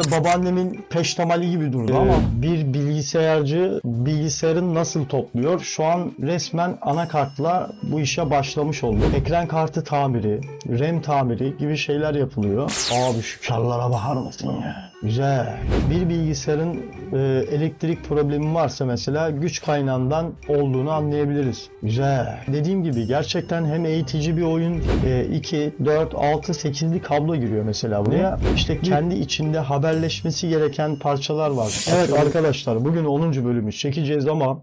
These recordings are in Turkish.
böyle babaannemin peştemali gibi durdu ama bir bilgisayarcı bilgisayarın nasıl topluyor? Şu an resmen anakartla bu işe başlamış oldu. Ekran kartı tamiri, RAM tamiri gibi şeyler yapılıyor. Abi şu karlara bakar mısın ya? Güzel. Bir bilgisayarın e, elektrik problemi varsa mesela güç kaynağından olduğunu anlayabiliriz. Güzel. Dediğim gibi gerçekten hem eğitici bir oyun. E, 2, 4, 6, 8'li kablo giriyor mesela buraya. İşte kendi içinde haberleşmesi gereken parçalar var. Evet arkadaşlar bugün 10. bölümü çekeceğiz ama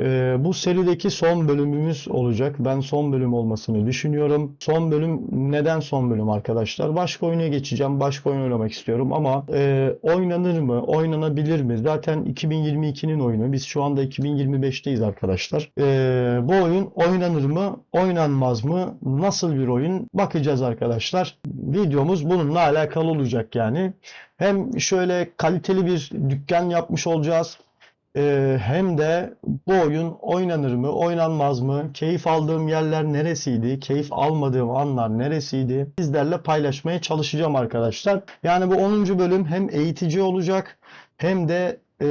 ee, bu serideki son bölümümüz olacak. Ben son bölüm olmasını düşünüyorum. Son bölüm neden son bölüm arkadaşlar? Başka oyuna geçeceğim. Başka oyun oynamak istiyorum ama e, oynanır mı? Oynanabilir mi? Zaten 2022'nin oyunu. Biz şu anda 2025'teyiz arkadaşlar. Ee, bu oyun oynanır mı? Oynanmaz mı? Nasıl bir oyun? Bakacağız arkadaşlar. Videomuz bununla alakalı olacak yani. Hem şöyle kaliteli bir dükkan yapmış olacağız. Ee, hem de bu oyun oynanır mı, oynanmaz mı, keyif aldığım yerler neresiydi, keyif almadığım anlar neresiydi sizlerle paylaşmaya çalışacağım arkadaşlar. Yani bu 10. bölüm hem eğitici olacak hem de e,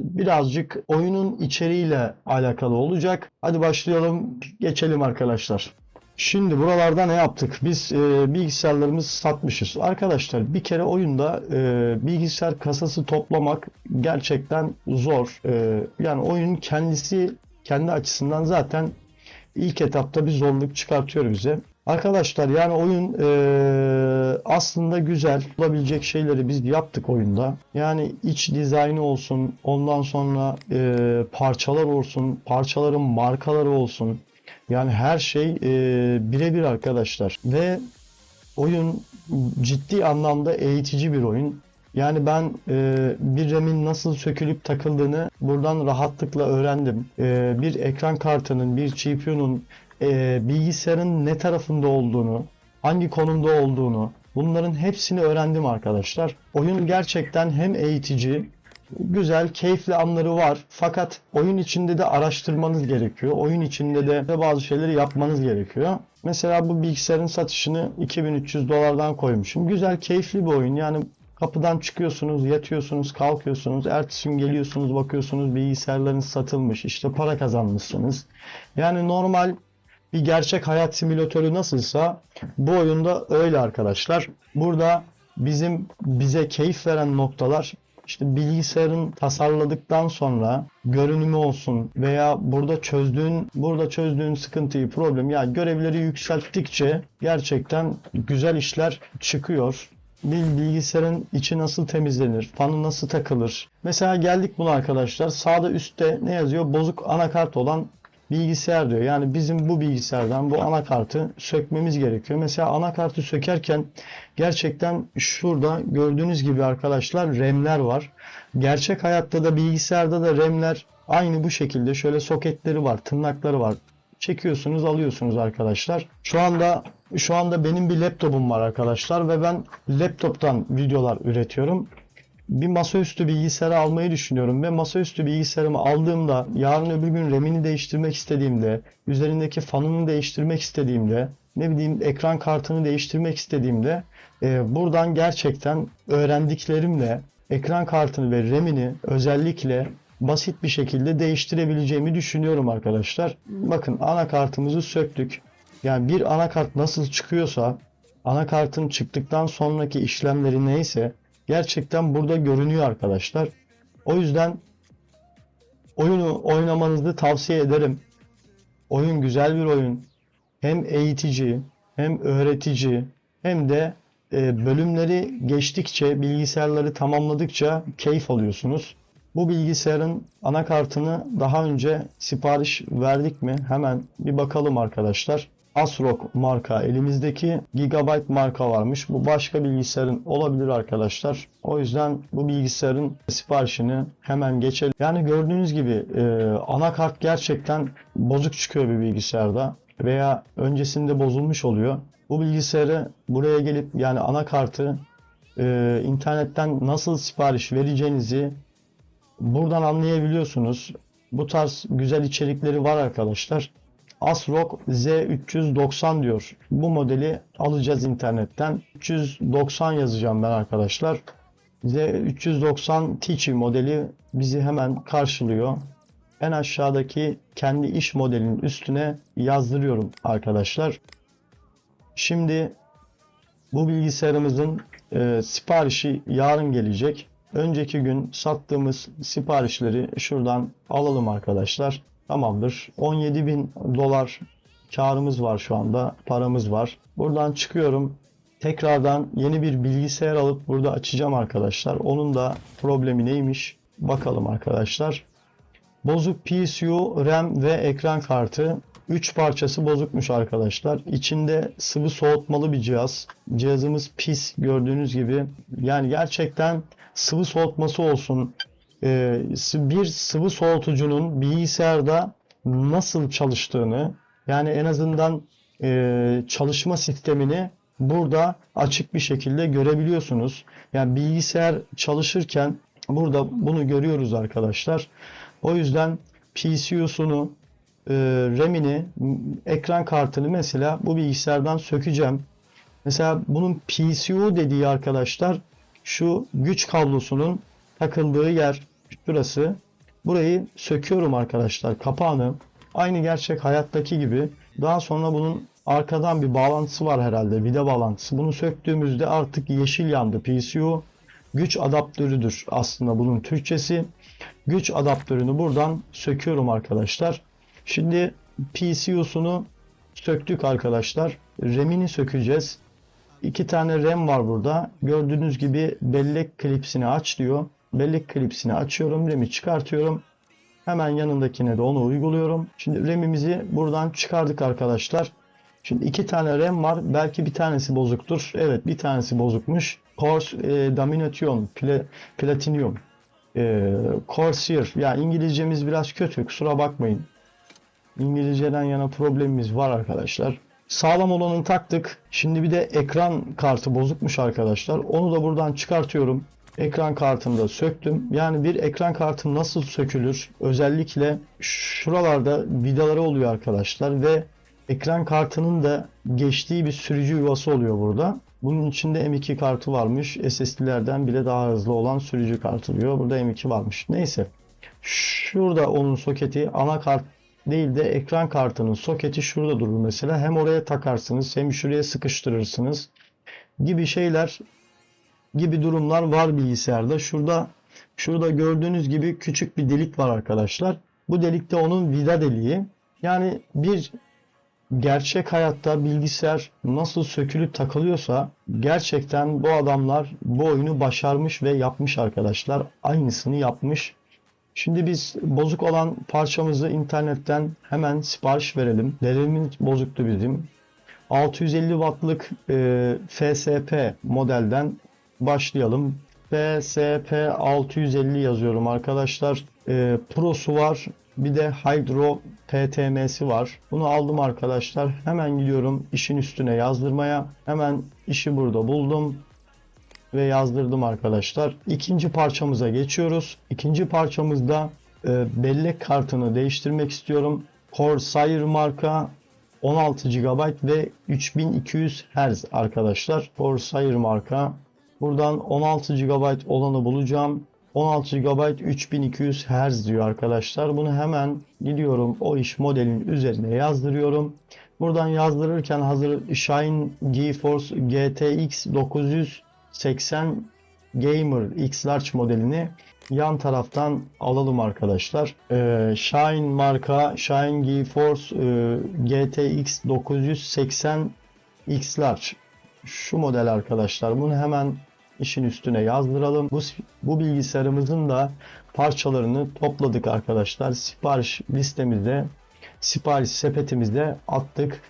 birazcık oyunun içeriğiyle alakalı olacak. Hadi başlayalım, geçelim arkadaşlar. Şimdi buralarda ne yaptık? Biz e, bilgisayarlarımızı satmışız. Arkadaşlar bir kere oyunda e, bilgisayar kasası toplamak gerçekten zor. E, yani oyun kendisi kendi açısından zaten ilk etapta bir zorluk çıkartıyor bize. Arkadaşlar yani oyun e, aslında güzel olabilecek şeyleri biz yaptık oyunda. Yani iç dizaynı olsun, ondan sonra e, parçalar olsun, parçaların markaları olsun. Yani her şey e, birebir arkadaşlar ve oyun ciddi anlamda eğitici bir oyun. Yani ben e, bir RAM'in nasıl sökülüp takıldığını buradan rahatlıkla öğrendim. E, bir ekran kartının, bir GPU'nun e, bilgisayarın ne tarafında olduğunu, hangi konumda olduğunu bunların hepsini öğrendim arkadaşlar. Oyun gerçekten hem eğitici güzel, keyifli anları var. Fakat oyun içinde de araştırmanız gerekiyor. Oyun içinde de bazı şeyleri yapmanız gerekiyor. Mesela bu bilgisayarın satışını 2300 dolardan koymuşum. Güzel, keyifli bir oyun. Yani kapıdan çıkıyorsunuz, yatıyorsunuz, kalkıyorsunuz. Ertesi gün geliyorsunuz, bakıyorsunuz bilgisayarlarınız satılmış. İşte para kazanmışsınız. Yani normal bir gerçek hayat simülatörü nasılsa bu oyunda öyle arkadaşlar. Burada bizim bize keyif veren noktalar işte bilgisayarın tasarladıktan sonra görünümü olsun veya burada çözdüğün burada çözdüğün sıkıntıyı problem ya görevleri yükselttikçe gerçekten güzel işler çıkıyor. Bir bilgisayarın içi nasıl temizlenir, fanı nasıl takılır. Mesela geldik buna arkadaşlar. Sağda üstte ne yazıyor? Bozuk anakart olan bilgisayar diyor. Yani bizim bu bilgisayardan bu anakartı sökmemiz gerekiyor. Mesela anakartı sökerken gerçekten şurada gördüğünüz gibi arkadaşlar RAM'ler var. Gerçek hayatta da bilgisayarda da RAM'ler aynı bu şekilde şöyle soketleri var, tırnakları var. Çekiyorsunuz, alıyorsunuz arkadaşlar. Şu anda şu anda benim bir laptopum var arkadaşlar ve ben laptoptan videolar üretiyorum bir masaüstü bilgisayarı almayı düşünüyorum ve masaüstü bilgisayarımı aldığımda yarın öbür gün RAM'ini değiştirmek istediğimde, üzerindeki fanını değiştirmek istediğimde, ne bileyim ekran kartını değiştirmek istediğimde e, buradan gerçekten öğrendiklerimle ekran kartını ve RAM'ini özellikle basit bir şekilde değiştirebileceğimi düşünüyorum arkadaşlar. Bakın anakartımızı söktük. Yani bir anakart nasıl çıkıyorsa anakartın çıktıktan sonraki işlemleri neyse gerçekten burada görünüyor arkadaşlar. O yüzden oyunu oynamanızı tavsiye ederim. Oyun güzel bir oyun. Hem eğitici, hem öğretici, hem de e, bölümleri geçtikçe, bilgisayarları tamamladıkça keyif alıyorsunuz. Bu bilgisayarın anakartını daha önce sipariş verdik mi? Hemen bir bakalım arkadaşlar. Asrock marka elimizdeki Gigabyte marka varmış. Bu başka bilgisayarın olabilir arkadaşlar. O yüzden bu bilgisayarın siparişini hemen geçelim. Yani gördüğünüz gibi e, anakart gerçekten bozuk çıkıyor bir bilgisayarda veya öncesinde bozulmuş oluyor. Bu bilgisayarı buraya gelip yani anakartı e, internetten nasıl sipariş vereceğinizi buradan anlayabiliyorsunuz. Bu tarz güzel içerikleri var arkadaşlar. ASRock Z390 diyor. Bu modeli alacağız internetten. 390 yazacağım ben arkadaşlar. Z390 Tichy modeli bizi hemen karşılıyor. En aşağıdaki kendi iş modelinin üstüne yazdırıyorum arkadaşlar. Şimdi bu bilgisayarımızın e, siparişi yarın gelecek. Önceki gün sattığımız siparişleri şuradan alalım arkadaşlar. Tamamdır. 17 bin dolar karımız var şu anda. Paramız var. Buradan çıkıyorum. Tekrardan yeni bir bilgisayar alıp burada açacağım arkadaşlar. Onun da problemi neymiş? Bakalım arkadaşlar. Bozuk PSU, RAM ve ekran kartı. 3 parçası bozukmuş arkadaşlar. İçinde sıvı soğutmalı bir cihaz. Cihazımız pis gördüğünüz gibi. Yani gerçekten sıvı soğutması olsun. Ee, bir sıvı soğutucunun bilgisayarda nasıl çalıştığını yani en azından e, çalışma sistemini burada açık bir şekilde görebiliyorsunuz. Yani bilgisayar çalışırken burada bunu görüyoruz arkadaşlar. O yüzden PCU'sunu, e, RAM'ini, ekran kartını mesela bu bilgisayardan sökeceğim. Mesela bunun PCU dediği arkadaşlar şu güç kablosunun takıldığı yer şurası. Burayı söküyorum arkadaşlar kapağını. Aynı gerçek hayattaki gibi. Daha sonra bunun arkadan bir bağlantısı var herhalde. Vida bağlantısı. Bunu söktüğümüzde artık yeşil yandı. PCU güç adaptörüdür aslında bunun Türkçesi. Güç adaptörünü buradan söküyorum arkadaşlar. Şimdi PCU'sunu söktük arkadaşlar. RAM'ini sökeceğiz. İki tane RAM var burada. Gördüğünüz gibi bellek klipsini aç diyor. Bellek klipsini açıyorum. RAM'i çıkartıyorum. Hemen yanındakine de onu uyguluyorum. Şimdi RAM'imizi buradan çıkardık arkadaşlar. Şimdi iki tane RAM var. Belki bir tanesi bozuktur. Evet bir tanesi bozukmuş. Corse e, Domination Pla, Platinum e, Corsair. Ya İngilizcemiz biraz kötü. Kusura bakmayın. İngilizceden yana problemimiz var arkadaşlar. Sağlam olanı taktık. Şimdi bir de ekran kartı bozukmuş arkadaşlar. Onu da buradan çıkartıyorum. Ekran kartını da söktüm. Yani bir ekran kartı nasıl sökülür? Özellikle şuralarda vidaları oluyor arkadaşlar ve ekran kartının da geçtiği bir sürücü yuvası oluyor burada. Bunun içinde M2 kartı varmış. SSD'lerden bile daha hızlı olan sürücü kartı diyor. Burada M2 varmış. Neyse. Şurada onun soketi ana kart değil de ekran kartının soketi şurada durur mesela. Hem oraya takarsınız hem şuraya sıkıştırırsınız gibi şeyler gibi durumlar var bilgisayarda. Şurada şurada gördüğünüz gibi küçük bir delik var arkadaşlar. Bu delikte onun vida deliği. Yani bir gerçek hayatta bilgisayar nasıl sökülüp takılıyorsa gerçekten bu adamlar bu oyunu başarmış ve yapmış arkadaşlar. Aynısını yapmış. Şimdi biz bozuk olan parçamızı internetten hemen sipariş verelim. Devremin bozuktu bizim. 650 wattlık e, FSP modelden başlayalım. FSP 650 yazıyorum arkadaşlar. E, Pro'su var. Bir de Hydro PTM'si var. Bunu aldım arkadaşlar. Hemen gidiyorum işin üstüne yazdırmaya. Hemen işi burada buldum ve yazdırdım arkadaşlar. İkinci parçamıza geçiyoruz. İkinci parçamızda e, bellek kartını değiştirmek istiyorum. Corsair marka 16 GB ve 3200 Hz arkadaşlar. Corsair marka. Buradan 16 GB olanı bulacağım. 16 GB 3200 Hz diyor arkadaşlar. Bunu hemen gidiyorum o iş modelin üzerine yazdırıyorum. Buradan yazdırırken hazır Shine GeForce GTX 980 Gamer X Large modelini yan taraftan alalım arkadaşlar. Ee, Shine marka Shine GeForce e, GTX 980 X Large şu model arkadaşlar. Bunu hemen işin üstüne yazdıralım. Bu, bu bilgisayarımızın da parçalarını topladık arkadaşlar. Sipariş listemizde, sipariş sepetimizde attık.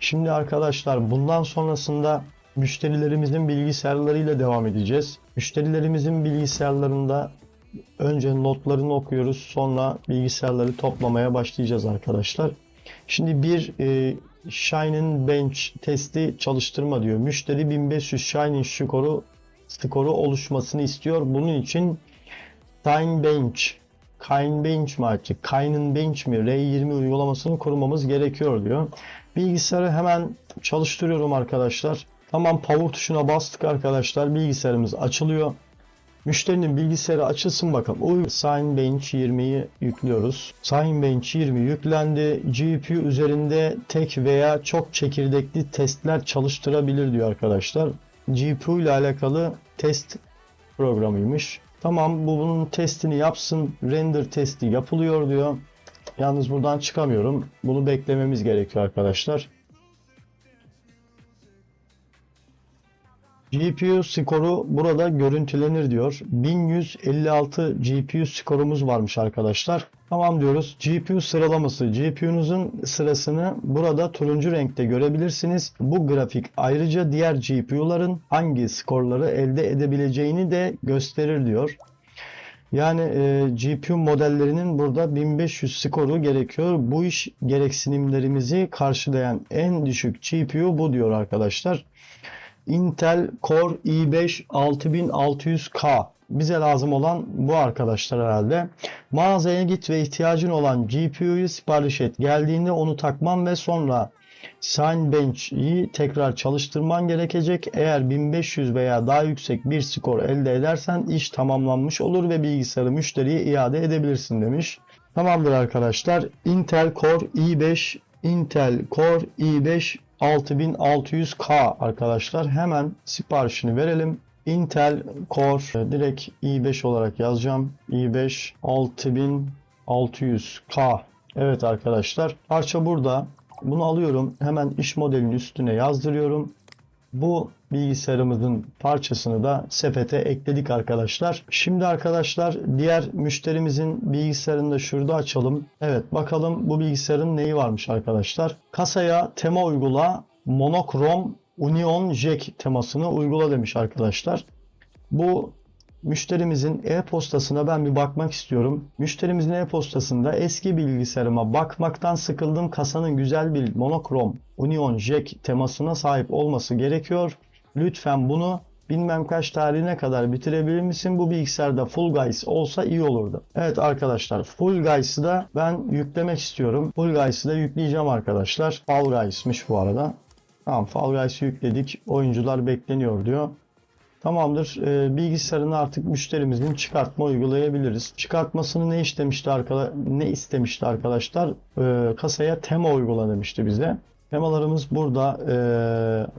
Şimdi arkadaşlar bundan sonrasında müşterilerimizin bilgisayarlarıyla devam edeceğiz. Müşterilerimizin bilgisayarlarında önce notlarını okuyoruz. Sonra bilgisayarları toplamaya başlayacağız arkadaşlar. Şimdi bir e, Shining Bench testi çalıştırma diyor. Müşteri 1500 Shining skoru skoru oluşmasını istiyor. Bunun için Shine Bench Kine Bench mi artık? Kine'ın Bench mi? R20 uygulamasını kurmamız gerekiyor diyor. Bilgisayarı hemen çalıştırıyorum arkadaşlar. Tamam power tuşuna bastık arkadaşlar. Bilgisayarımız açılıyor. Müşterinin bilgisayarı açılsın bakalım. Uy Signbench 20'yi yüklüyoruz. Signbench 20 yüklendi. GPU üzerinde tek veya çok çekirdekli testler çalıştırabilir diyor arkadaşlar. GPU ile alakalı test programıymış. Tamam bu bunun testini yapsın. Render testi yapılıyor diyor. Yalnız buradan çıkamıyorum. Bunu beklememiz gerekiyor arkadaşlar. GPU skoru burada görüntülenir diyor. 1156 GPU skorumuz varmış arkadaşlar. Tamam diyoruz. GPU sıralaması. GPU'nuzun sırasını burada turuncu renkte görebilirsiniz. Bu grafik ayrıca diğer GPU'ların hangi skorları elde edebileceğini de gösterir diyor. Yani e, GPU modellerinin burada 1500 skoru gerekiyor. Bu iş gereksinimlerimizi karşılayan en düşük GPU bu diyor arkadaşlar. Intel Core i5 6600K. Bize lazım olan bu arkadaşlar herhalde. Mağazaya git ve ihtiyacın olan GPU'yu sipariş et. Geldiğinde onu takman ve sonra Signbench'i tekrar çalıştırman gerekecek. Eğer 1500 veya daha yüksek bir skor elde edersen iş tamamlanmış olur ve bilgisayarı müşteriye iade edebilirsin demiş. Tamamdır arkadaşlar. Intel Core i5 Intel Core i5 6600K arkadaşlar. Hemen siparişini verelim. Intel Core direkt i5 olarak yazacağım. i5 6600K. Evet arkadaşlar. Parça burada. Bunu alıyorum. Hemen iş modelinin üstüne yazdırıyorum. Bu bilgisayarımızın parçasını da sepete ekledik arkadaşlar. Şimdi arkadaşlar diğer müşterimizin bilgisayarını da şurada açalım. Evet bakalım bu bilgisayarın neyi varmış arkadaşlar. Kasaya tema uygula monokrom union jack temasını uygula demiş arkadaşlar. Bu müşterimizin e-postasına ben bir bakmak istiyorum. Müşterimizin e-postasında eski bilgisayarıma bakmaktan sıkıldım. Kasanın güzel bir monokrom union jack temasına sahip olması gerekiyor. Lütfen bunu bilmem kaç tarihine kadar bitirebilir misin? Bu bilgisayarda Full Guys olsa iyi olurdu. Evet arkadaşlar Full Guys'ı da ben yüklemek istiyorum. Full Guys'ı da yükleyeceğim arkadaşlar. Fall Guys'mış bu arada. Tamam Fall Guys'ı yükledik. Oyuncular bekleniyor diyor. Tamamdır. Ee, bilgisayarını artık müşterimizin çıkartma uygulayabiliriz. Çıkartmasını ne istemişti arkadaşlar? Ne istemişti arkadaşlar? Ee, kasaya tema uygula demişti bize. Temalarımız burada e,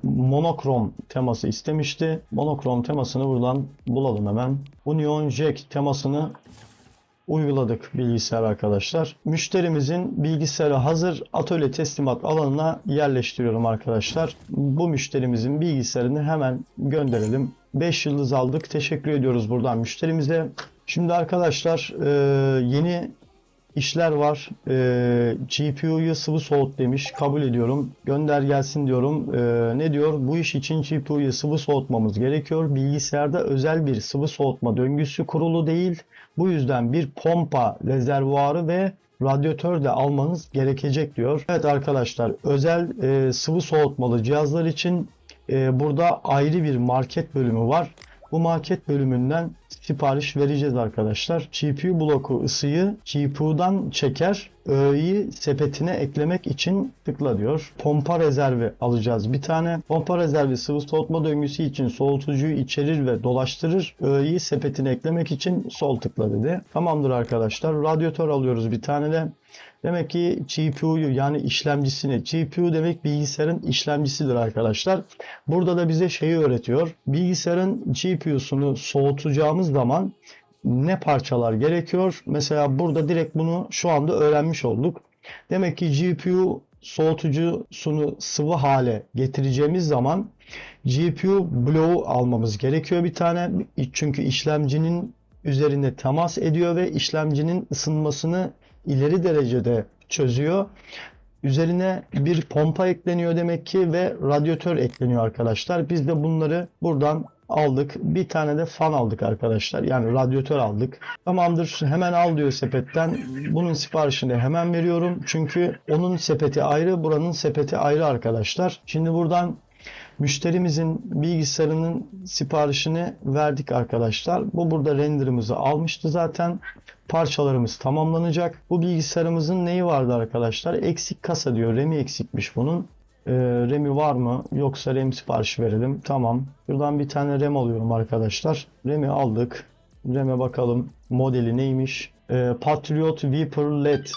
monokrom teması istemişti. Monokrom temasını buradan bulalım hemen. Union Jack temasını uyguladık bilgisayar arkadaşlar. Müşterimizin bilgisayarı hazır atölye teslimat alanına yerleştiriyorum arkadaşlar. Bu müşterimizin bilgisayarını hemen gönderelim. 5 yıldız aldık. Teşekkür ediyoruz buradan müşterimize. Şimdi arkadaşlar e, yeni işler var. E, GPU'yu sıvı soğut demiş. Kabul ediyorum. Gönder gelsin diyorum. E, ne diyor? Bu iş için GPU'yu sıvı soğutmamız gerekiyor. Bilgisayarda özel bir sıvı soğutma döngüsü kurulu değil. Bu yüzden bir pompa rezervuarı ve radyatör de almanız gerekecek diyor. Evet arkadaşlar özel e, sıvı soğutmalı cihazlar için e, burada ayrı bir market bölümü var. Bu market bölümünden sipariş vereceğiz arkadaşlar. GPU bloku ısıyı GPU'dan çeker. Öğeyi sepetine eklemek için tıkla diyor. Pompa rezervi alacağız bir tane. Pompa rezervi sıvı soğutma döngüsü için soğutucuyu içerir ve dolaştırır. Öğeyi sepetine eklemek için sol tıkla dedi. Tamamdır arkadaşlar. Radyatör alıyoruz bir tane de. Demek ki GPU'yu yani işlemcisini, GPU demek bilgisayarın işlemcisidir arkadaşlar. Burada da bize şeyi öğretiyor. Bilgisayarın GPU'sunu soğutacağımız zaman ne parçalar gerekiyor? Mesela burada direkt bunu şu anda öğrenmiş olduk. Demek ki GPU soğutucusunu sıvı hale getireceğimiz zaman GPU bloğu almamız gerekiyor bir tane. Çünkü işlemcinin üzerinde temas ediyor ve işlemcinin ısınmasını ileri derecede çözüyor. Üzerine bir pompa ekleniyor demek ki ve radyatör ekleniyor arkadaşlar. Biz de bunları buradan aldık. Bir tane de fan aldık arkadaşlar. Yani radyatör aldık. Tamamdır. Hemen al diyor sepetten. Bunun siparişini hemen veriyorum. Çünkü onun sepeti ayrı, buranın sepeti ayrı arkadaşlar. Şimdi buradan Müşterimizin bilgisayarının siparişini verdik arkadaşlar. Bu burada renderımızı almıştı zaten. Parçalarımız tamamlanacak. Bu bilgisayarımızın neyi vardı arkadaşlar? Eksik kasa diyor. RAM'i eksikmiş bunun. Ee, RAM'i var mı? Yoksa RAM siparişi verelim. Tamam. Buradan bir tane RAM alıyorum arkadaşlar. RAM'i aldık. RAM'e bakalım. Modeli neymiş? Ee, Patriot Viper LED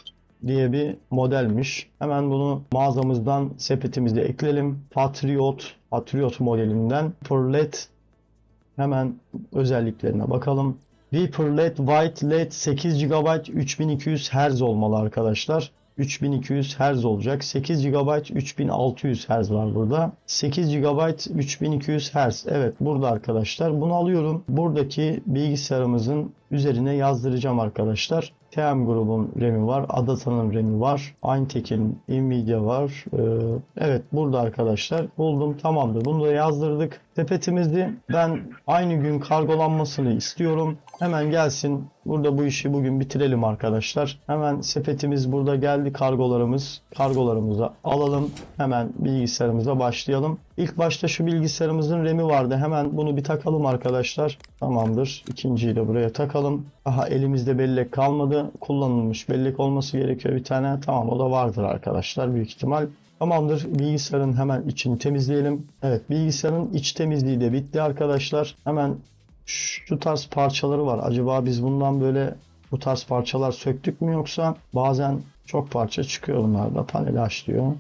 diye bir modelmiş. Hemen bunu mağazamızdan sepetimize ekleyelim. Patriot, Patriot modelinden Viper LED hemen özelliklerine bakalım. Viper LED White LED 8 GB 3200 Hz olmalı arkadaşlar. 3200 Hz olacak. 8 GB 3600 Hz var burada. 8 GB 3200 Hz. Evet burada arkadaşlar. Bunu alıyorum. Buradaki bilgisayarımızın üzerine yazdıracağım arkadaşlar. TM grubun RAM'i var. Adata'nın RAM'i var. Ayntek'in Nvidia var. Ee, evet burada arkadaşlar. Buldum tamamdır. Bunu da yazdırdık. Sepetimizi ben aynı gün kargolanmasını istiyorum. Hemen gelsin. Burada bu işi bugün bitirelim arkadaşlar. Hemen sepetimiz burada geldi kargolarımız. Kargolarımızı alalım. Hemen bilgisayarımıza başlayalım. İlk başta şu bilgisayarımızın RAM'i vardı. Hemen bunu bir takalım arkadaşlar. Tamamdır. İkinciyi de buraya takalım. Aha elimizde bellek kalmadı. Kullanılmış bellek olması gerekiyor bir tane. Tamam o da vardır arkadaşlar büyük ihtimal. Tamamdır. Bilgisayarın hemen içini temizleyelim. Evet bilgisayarın iç temizliği de bitti arkadaşlar. Hemen şu tarz parçaları var. Acaba biz bundan böyle bu tarz parçalar söktük mü yoksa bazen çok parça çıkıyor bunlarda. Paneli aç diyor.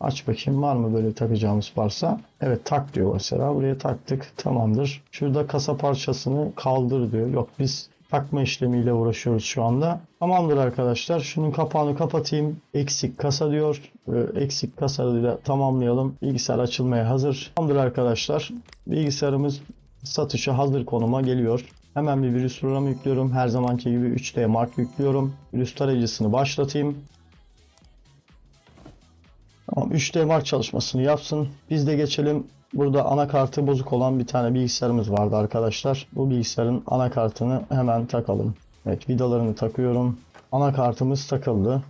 Aç bakayım var mı böyle takacağımız parça? Evet tak diyor mesela. Buraya taktık. Tamamdır. Şurada kasa parçasını kaldır diyor. Yok biz takma işlemiyle uğraşıyoruz şu anda. Tamamdır arkadaşlar. Şunun kapağını kapatayım. Eksik kasa diyor. Ee, Eksik kasayla tamamlayalım. Bilgisayar açılmaya hazır. Tamamdır arkadaşlar. Bilgisayarımız satışa hazır konuma geliyor. Hemen bir virüs programı yüklüyorum. Her zamanki gibi 3D Mark yüklüyorum. Virüs tarayıcısını başlatayım. Tamam 3D Mark çalışmasını yapsın. Biz de geçelim. Burada anakartı bozuk olan bir tane bilgisayarımız vardı arkadaşlar. Bu bilgisayarın anakartını hemen takalım. Evet vidalarını takıyorum. Anakartımız takıldı.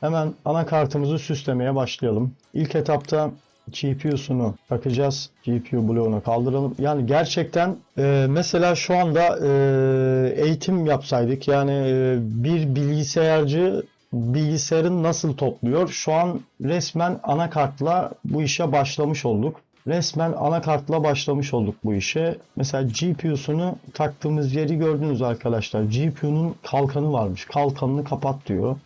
Hemen anakartımızı süslemeye başlayalım. İlk etapta GPU'sunu takacağız. GPU bloğunu kaldıralım. Yani gerçekten e, mesela şu anda e, eğitim yapsaydık yani e, bir bilgisayarcı bilgisayarın nasıl topluyor? Şu an resmen anakartla bu işe başlamış olduk. Resmen anakartla başlamış olduk bu işe. Mesela GPU'sunu taktığımız yeri gördünüz arkadaşlar. GPU'nun kalkanı varmış. Kalkanını kapat diyor.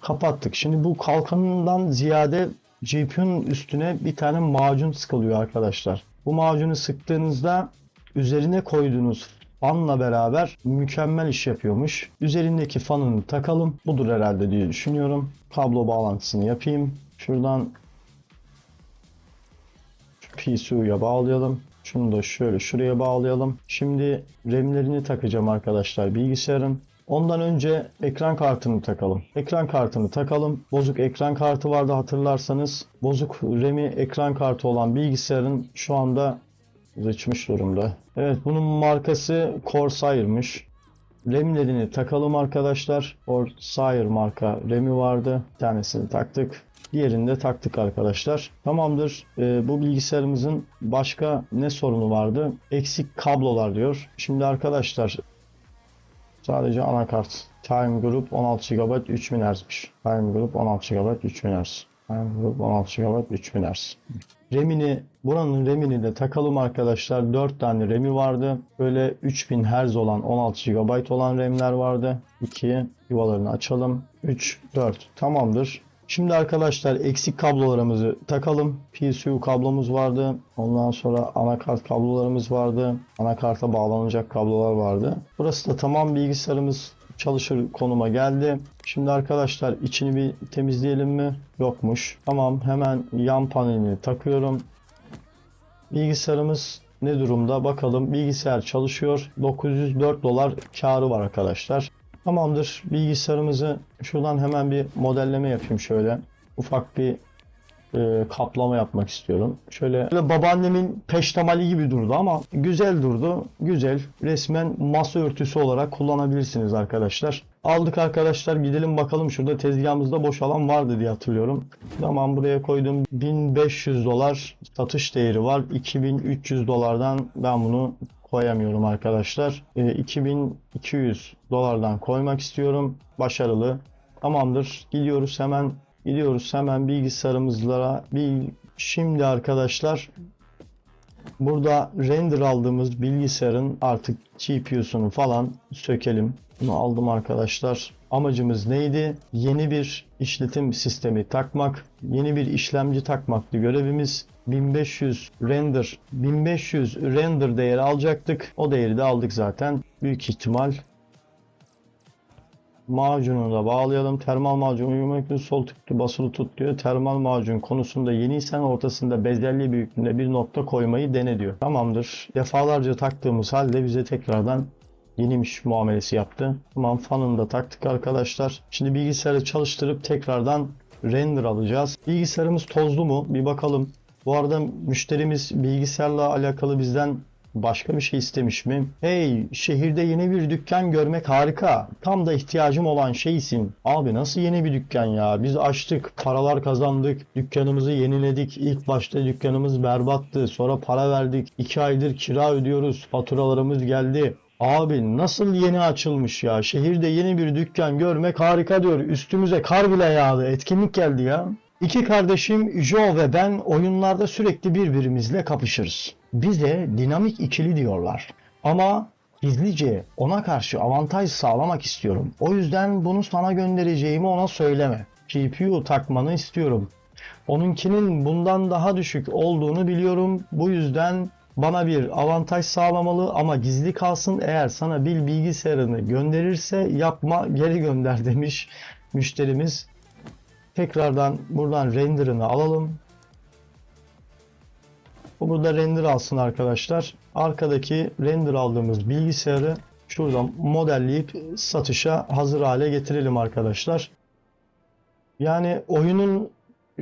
Kapattık. Şimdi bu kalkanından ziyade GPU'nun üstüne bir tane macun sıkılıyor arkadaşlar. Bu macunu sıktığınızda üzerine koyduğunuz fanla beraber mükemmel iş yapıyormuş. Üzerindeki fanını takalım. Budur herhalde diye düşünüyorum. Kablo bağlantısını yapayım. Şuradan PSU'ya bağlayalım. Şunu da şöyle şuraya bağlayalım. Şimdi RAM'lerini takacağım arkadaşlar bilgisayarın. Ondan önce ekran kartını takalım. Ekran kartını takalım. Bozuk ekran kartı vardı hatırlarsanız. Bozuk RAM'i ekran kartı olan bilgisayarın şu anda zıçmış durumda. Evet bunun markası Corsair'mış. RAM'lerini takalım arkadaşlar. Corsair marka RAM'i vardı. Bir tanesini taktık. Diğerini de taktık arkadaşlar. Tamamdır. Ee, bu bilgisayarımızın başka ne sorunu vardı? Eksik kablolar diyor. Şimdi arkadaşlar Sadece anakart. Time Group 16 GB 3000 Hz'miş. Time Group 16 GB 3000 Hz. Time Group 16 GB 3000 Hz. RAM'ini, buranın RAM'ini de takalım arkadaşlar. 4 tane RAM'i vardı. Böyle 3000 Hz olan 16 GB olan RAM'ler vardı. 2 yuvalarını açalım. 3, 4. Tamamdır. Şimdi arkadaşlar eksik kablolarımızı takalım. PSU kablomuz vardı. Ondan sonra anakart kablolarımız vardı. Anakarta bağlanacak kablolar vardı. Burası da tamam bilgisayarımız çalışır konuma geldi. Şimdi arkadaşlar içini bir temizleyelim mi? Yokmuş. Tamam hemen yan panelini takıyorum. Bilgisayarımız ne durumda bakalım. Bilgisayar çalışıyor. 904 dolar karı var arkadaşlar. Tamamdır. Bilgisayarımızı şuradan hemen bir modelleme yapayım şöyle. Ufak bir e, kaplama yapmak istiyorum. Şöyle, şöyle babaannemin peştemali gibi durdu ama güzel durdu. Güzel. Resmen masa örtüsü olarak kullanabilirsiniz arkadaşlar. Aldık arkadaşlar gidelim bakalım şurada tezgahımızda boş alan vardı diye hatırlıyorum. Tamam buraya koydum 1500 dolar satış değeri var. 2300 dolardan ben bunu koyamıyorum arkadaşlar. E, 2200 dolardan koymak istiyorum. Başarılı. Tamamdır. Gidiyoruz hemen gidiyoruz hemen bilgisayarımızlara. Bir şimdi arkadaşlar Burada render aldığımız bilgisayarın artık GPU'sunu falan sökelim. Bunu aldım arkadaşlar. Amacımız neydi? Yeni bir işletim sistemi takmak, yeni bir işlemci takmaktı görevimiz. 1500 render 1500 render değeri alacaktık. O değeri de aldık zaten. Büyük ihtimal macunu da bağlayalım. Termal macun uyumakla sol tıklı basılı tut diyor. Termal macun konusunda yeniysen ortasında bezelye büyüklüğünde bir nokta koymayı dene diyor. Tamamdır. Defalarca taktığımız halde bize tekrardan yeniymiş muamelesi yaptı. Tamam fanını da taktık arkadaşlar. Şimdi bilgisayarı çalıştırıp tekrardan render alacağız. Bilgisayarımız tozlu mu? Bir bakalım. Bu arada müşterimiz bilgisayarla alakalı bizden başka bir şey istemiş mi? Hey şehirde yeni bir dükkan görmek harika. Tam da ihtiyacım olan şeysin. Abi nasıl yeni bir dükkan ya? Biz açtık, paralar kazandık, dükkanımızı yeniledik. İlk başta dükkanımız berbattı. Sonra para verdik. 2 aydır kira ödüyoruz. Faturalarımız geldi. Abi nasıl yeni açılmış ya? Şehirde yeni bir dükkan görmek harika diyor. Üstümüze kar bile yağdı. Etkinlik geldi ya. İki kardeşim Joe ve ben oyunlarda sürekli birbirimizle kapışırız. Bize dinamik ikili diyorlar. Ama gizlice ona karşı avantaj sağlamak istiyorum. O yüzden bunu sana göndereceğimi ona söyleme. GPU takmanı istiyorum. Onunkinin bundan daha düşük olduğunu biliyorum. Bu yüzden bana bir avantaj sağlamalı ama gizli kalsın. Eğer sana bir bilgisayarını gönderirse yapma geri gönder demiş müşterimiz. Tekrardan buradan render'ını alalım. Bu burada render alsın arkadaşlar. Arkadaki render aldığımız bilgisayarı şuradan modelleyip satışa hazır hale getirelim arkadaşlar. Yani oyunun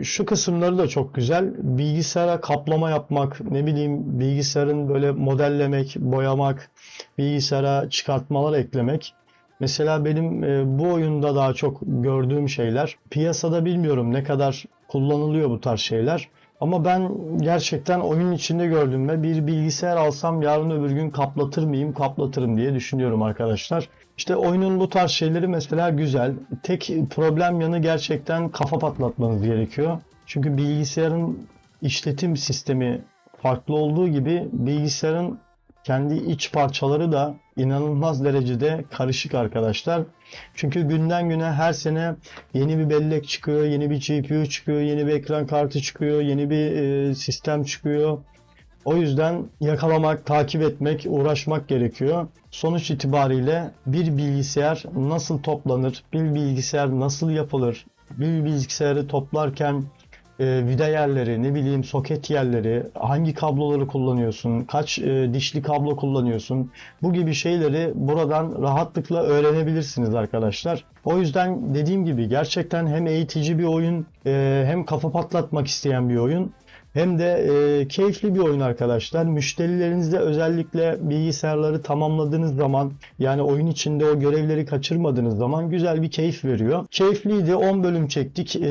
şu kısımları da çok güzel. Bilgisayara kaplama yapmak, ne bileyim bilgisayarın böyle modellemek, boyamak, bilgisayara çıkartmalar eklemek. Mesela benim e, bu oyunda daha çok gördüğüm şeyler. Piyasada bilmiyorum ne kadar kullanılıyor bu tarz şeyler. Ama ben gerçekten oyun içinde gördüm ve bir bilgisayar alsam yarın öbür gün kaplatır mıyım? Kaplatırım diye düşünüyorum arkadaşlar. İşte oyunun bu tarz şeyleri mesela güzel. Tek problem yanı gerçekten kafa patlatmanız gerekiyor. Çünkü bilgisayarın işletim sistemi farklı olduğu gibi bilgisayarın kendi iç parçaları da inanılmaz derecede karışık arkadaşlar. Çünkü günden güne her sene yeni bir bellek çıkıyor, yeni bir GPU çıkıyor, yeni bir ekran kartı çıkıyor, yeni bir e, sistem çıkıyor. O yüzden yakalamak, takip etmek, uğraşmak gerekiyor. Sonuç itibariyle bir bilgisayar nasıl toplanır, bir bilgisayar nasıl yapılır, bir bilgisayarı toplarken e, vida yerleri, ne bileyim soket yerleri, hangi kabloları kullanıyorsun, kaç e, dişli kablo kullanıyorsun. Bu gibi şeyleri buradan rahatlıkla öğrenebilirsiniz arkadaşlar. O yüzden dediğim gibi gerçekten hem eğitici bir oyun, e, hem kafa patlatmak isteyen bir oyun. Hem de e, keyifli bir oyun arkadaşlar. Müşterilerinizle özellikle bilgisayarları tamamladığınız zaman yani oyun içinde o görevleri kaçırmadığınız zaman güzel bir keyif veriyor. Keyifliydi. 10 bölüm çektik. E,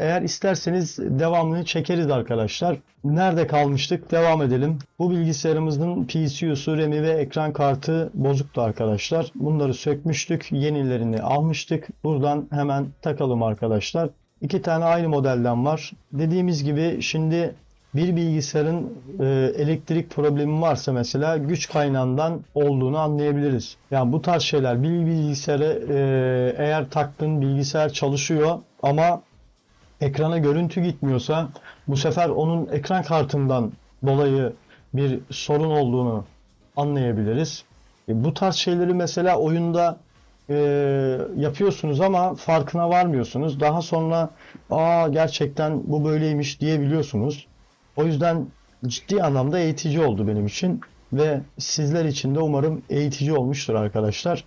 eğer isterseniz devamını çekeriz arkadaşlar. Nerede kalmıştık? Devam edelim. Bu bilgisayarımızın PCU'su, RAM'i ve ekran kartı bozuktu arkadaşlar. Bunları sökmüştük. Yenilerini almıştık. Buradan hemen takalım arkadaşlar. İki tane aynı modelden var. Dediğimiz gibi şimdi bir bilgisayarın e, elektrik problemi varsa mesela güç kaynağından olduğunu anlayabiliriz. Yani bu tarz şeyler bir bilgisayarı e, eğer taktın bilgisayar çalışıyor ama ekrana görüntü gitmiyorsa bu sefer onun ekran kartından dolayı bir sorun olduğunu anlayabiliriz. E, bu tarz şeyleri mesela oyunda e, yapıyorsunuz ama farkına varmıyorsunuz. Daha sonra aa gerçekten bu böyleymiş diyebiliyorsunuz. O yüzden ciddi anlamda eğitici oldu benim için ve sizler için de umarım eğitici olmuştur arkadaşlar.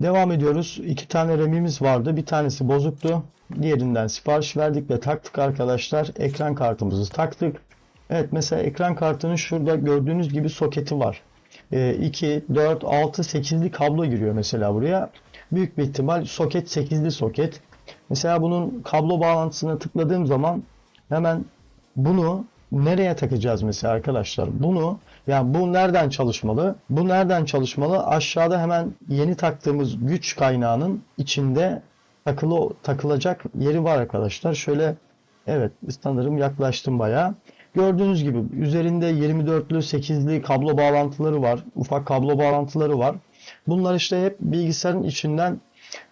Devam ediyoruz. İki tane RAM'imiz vardı. Bir tanesi bozuktu. Diğerinden sipariş verdik ve taktık arkadaşlar. Ekran kartımızı taktık. Evet mesela ekran kartının şurada gördüğünüz gibi soketi var. 2, 4, 6, 8'li kablo giriyor mesela buraya. Büyük bir ihtimal soket 8'li soket. Mesela bunun kablo bağlantısına tıkladığım zaman hemen bunu nereye takacağız mesela arkadaşlar? Bunu yani bu nereden çalışmalı? Bu nereden çalışmalı? Aşağıda hemen yeni taktığımız güç kaynağının içinde takılı takılacak yeri var arkadaşlar. Şöyle evet sanırım yaklaştım bayağı. Gördüğünüz gibi üzerinde 24'lü 8'li kablo bağlantıları var. Ufak kablo bağlantıları var. Bunlar işte hep bilgisayarın içinden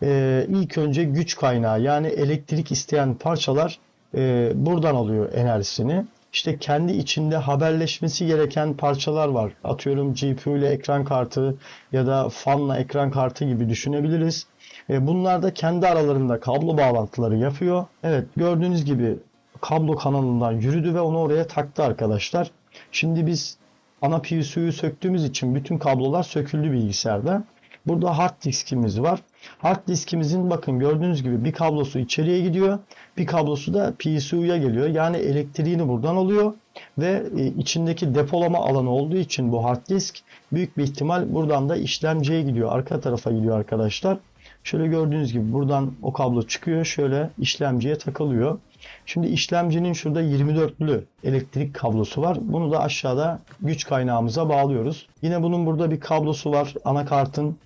e, ilk önce güç kaynağı yani elektrik isteyen parçalar e, buradan alıyor enerjisini. İşte kendi içinde haberleşmesi gereken parçalar var. Atıyorum GPU ile ekran kartı ya da fanla ekran kartı gibi düşünebiliriz. E, bunlar da kendi aralarında kablo bağlantıları yapıyor. Evet gördüğünüz gibi kablo kanalından yürüdü ve onu oraya taktı arkadaşlar. Şimdi biz ana PSU'yu söktüğümüz için bütün kablolar söküldü bilgisayarda. Burada hard diskimiz var. Hard diskimizin bakın gördüğünüz gibi bir kablosu içeriye gidiyor. Bir kablosu da PSU'ya geliyor. Yani elektriğini buradan alıyor. Ve e, içindeki depolama alanı olduğu için bu hard disk büyük bir ihtimal buradan da işlemciye gidiyor. Arka tarafa gidiyor arkadaşlar. Şöyle gördüğünüz gibi buradan o kablo çıkıyor. Şöyle işlemciye takılıyor. Şimdi işlemcinin şurada 24'lü elektrik kablosu var. Bunu da aşağıda güç kaynağımıza bağlıyoruz. Yine bunun burada bir kablosu var. Anakartın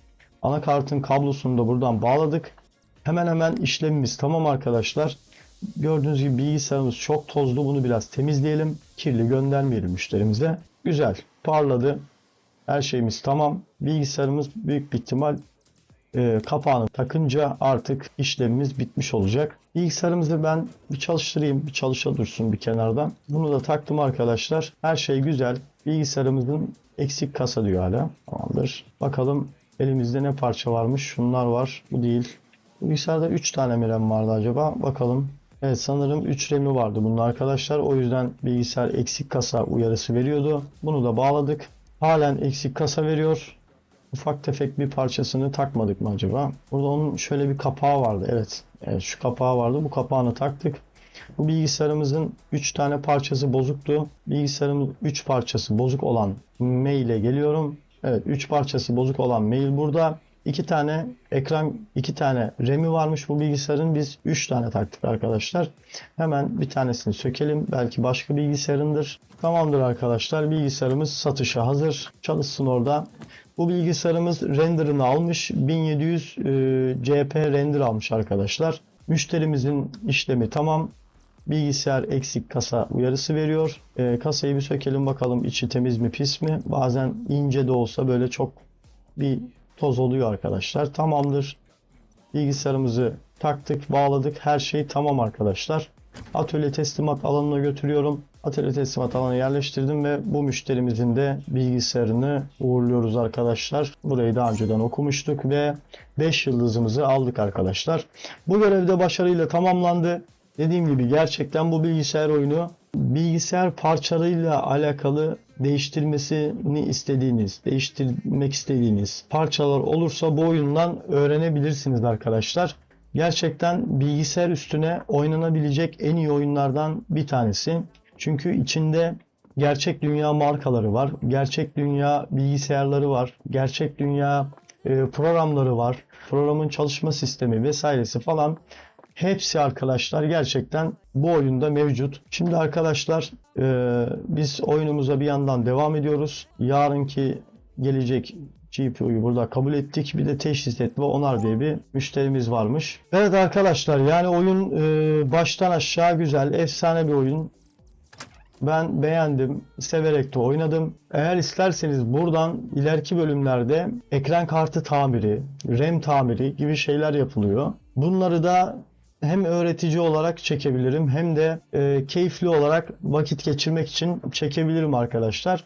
anakartın kablosunu da buradan bağladık. Hemen hemen işlemimiz tamam arkadaşlar. Gördüğünüz gibi bilgisayarımız çok tozlu. Bunu biraz temizleyelim. Kirli göndermeyelim müşterimize. Güzel. Parladı. Her şeyimiz tamam. Bilgisayarımız büyük bir ihtimal e, kapağını takınca artık işlemimiz bitmiş olacak. Bilgisayarımızı ben bir çalıştırayım, bir çalışa dursun bir kenardan. Bunu da taktım arkadaşlar. Her şey güzel. Bilgisayarımızın eksik kasa diyor hala. Tamamdır. Bakalım elimizde ne parça varmış. Şunlar var. Bu değil. Bilgisayarda 3 tane mi RAM vardı acaba? Bakalım. Evet sanırım 3 RAM'i vardı bunun arkadaşlar. O yüzden bilgisayar eksik kasa uyarısı veriyordu. Bunu da bağladık. Halen eksik kasa veriyor ufak tefek bir parçasını takmadık mı acaba? Burada onun şöyle bir kapağı vardı. Evet. Evet şu kapağı vardı. Bu kapağını taktık. Bu bilgisayarımızın 3 tane parçası bozuktu. Bilgisayarımız 3 parçası bozuk olan maile geliyorum. Evet 3 parçası bozuk olan mail burada. 2 tane ekran, 2 tane RAM'i varmış bu bilgisayarın. Biz 3 tane taktık arkadaşlar. Hemen bir tanesini sökelim. Belki başka bilgisayarındır. Tamamdır arkadaşlar. Bilgisayarımız satışa hazır. Çalışsın orada. Bu bilgisayarımız renderını almış. 1700 e, CP render almış arkadaşlar. Müşterimizin işlemi tamam. Bilgisayar eksik kasa uyarısı veriyor. E, kasayı bir sökelim bakalım içi temiz mi pis mi? Bazen ince de olsa böyle çok bir toz oluyor arkadaşlar. Tamamdır. Bilgisayarımızı taktık, bağladık. Her şey tamam arkadaşlar. Atölye teslimat alanına götürüyorum. Atölye teslimat alanına yerleştirdim ve bu müşterimizin de bilgisayarını uğurluyoruz arkadaşlar. Burayı daha önceden okumuştuk ve 5 yıldızımızı aldık arkadaşlar. Bu görevde başarıyla tamamlandı. Dediğim gibi gerçekten bu bilgisayar oyunu bilgisayar parçalarıyla alakalı değiştirmesini istediğiniz, değiştirmek istediğiniz parçalar olursa bu oyundan öğrenebilirsiniz arkadaşlar. Gerçekten bilgisayar üstüne oynanabilecek en iyi oyunlardan bir tanesi. Çünkü içinde gerçek dünya markaları var, gerçek dünya bilgisayarları var, gerçek dünya e, programları var, programın çalışma sistemi vesairesi falan. Hepsi arkadaşlar gerçekten bu oyunda mevcut. Şimdi arkadaşlar e, biz oyunumuza bir yandan devam ediyoruz. Yarınki gelecek GPU'yu burada kabul ettik. Bir de teşhis et ve onar diye bir müşterimiz varmış. Evet arkadaşlar yani oyun e, baştan aşağı güzel, efsane bir oyun. Ben beğendim, severek de oynadım. Eğer isterseniz buradan ileriki bölümlerde ekran kartı tamiri, RAM tamiri gibi şeyler yapılıyor. Bunları da hem öğretici olarak çekebilirim hem de e, keyifli olarak vakit geçirmek için çekebilirim arkadaşlar.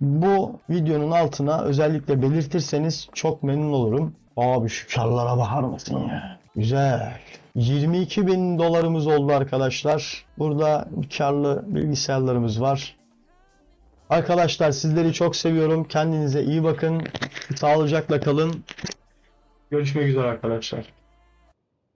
Bu videonun altına özellikle belirtirseniz çok memnun olurum. Abi şu karlara bakar mısın ya? Güzel. 22 bin dolarımız oldu arkadaşlar. Burada karlı bilgisayarlarımız var. Arkadaşlar sizleri çok seviyorum. Kendinize iyi bakın. Sağlıcakla kalın. Görüşmek üzere arkadaşlar.